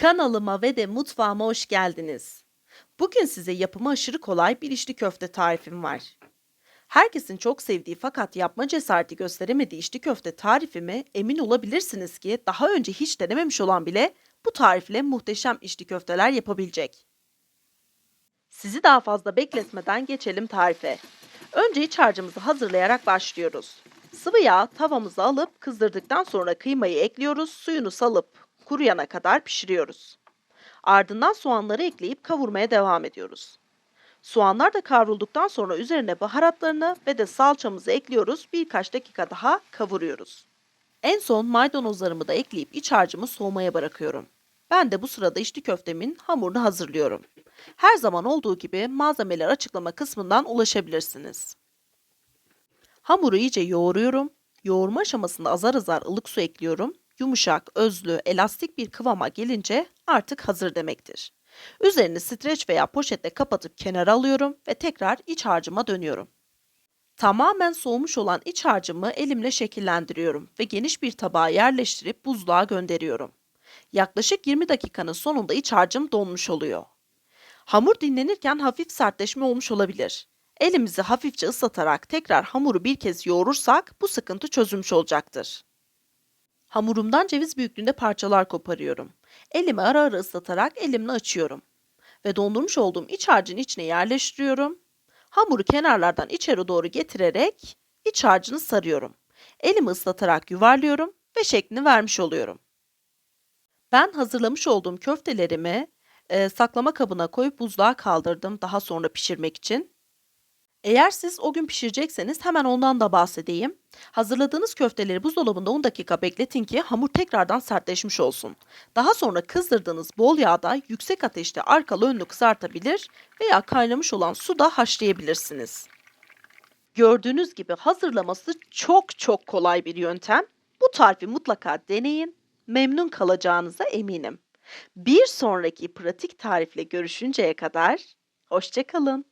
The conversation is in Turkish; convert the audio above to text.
Kanalıma ve de mutfağıma hoş geldiniz. Bugün size yapımı aşırı kolay bir içli köfte tarifim var. Herkesin çok sevdiği fakat yapma cesareti gösteremediği içli köfte tarifimi emin olabilirsiniz ki daha önce hiç denememiş olan bile bu tarifle muhteşem içli köfteler yapabilecek. Sizi daha fazla bekletmeden geçelim tarife. Önce iç harcımızı hazırlayarak başlıyoruz. Sıvı yağ tavamıza alıp kızdırdıktan sonra kıymayı ekliyoruz, suyunu salıp kuruyana kadar pişiriyoruz. Ardından soğanları ekleyip kavurmaya devam ediyoruz. Soğanlar da kavrulduktan sonra üzerine baharatlarını ve de salçamızı ekliyoruz. Birkaç dakika daha kavuruyoruz. En son maydanozlarımı da ekleyip iç harcımı soğumaya bırakıyorum. Ben de bu sırada içli köftemin hamurunu hazırlıyorum. Her zaman olduğu gibi malzemeler açıklama kısmından ulaşabilirsiniz. Hamuru iyice yoğuruyorum. Yoğurma aşamasında azar azar ılık su ekliyorum. Yumuşak, özlü, elastik bir kıvama gelince artık hazır demektir. Üzerini streç veya poşetle kapatıp kenara alıyorum ve tekrar iç harcıma dönüyorum. Tamamen soğumuş olan iç harcımı elimle şekillendiriyorum ve geniş bir tabağa yerleştirip buzluğa gönderiyorum. Yaklaşık 20 dakikanın sonunda iç harcım donmuş oluyor. Hamur dinlenirken hafif sertleşme olmuş olabilir. Elimizi hafifçe ıslatarak tekrar hamuru bir kez yoğurursak bu sıkıntı çözülmüş olacaktır. Hamurumdan ceviz büyüklüğünde parçalar koparıyorum. Elimi ara ara ıslatarak elimle açıyorum. Ve dondurmuş olduğum iç harcın içine yerleştiriyorum. Hamuru kenarlardan içeri doğru getirerek iç harcını sarıyorum. Elimi ıslatarak yuvarlıyorum ve şeklini vermiş oluyorum. Ben hazırlamış olduğum köftelerimi e, saklama kabına koyup buzluğa kaldırdım daha sonra pişirmek için. Eğer siz o gün pişirecekseniz hemen ondan da bahsedeyim. Hazırladığınız köfteleri buzdolabında 10 dakika bekletin ki hamur tekrardan sertleşmiş olsun. Daha sonra kızdırdığınız bol yağda yüksek ateşte arkalı önlü kızartabilir veya kaynamış olan suda haşlayabilirsiniz. Gördüğünüz gibi hazırlaması çok çok kolay bir yöntem. Bu tarifi mutlaka deneyin. Memnun kalacağınıza eminim. Bir sonraki pratik tarifle görüşünceye kadar hoşçakalın.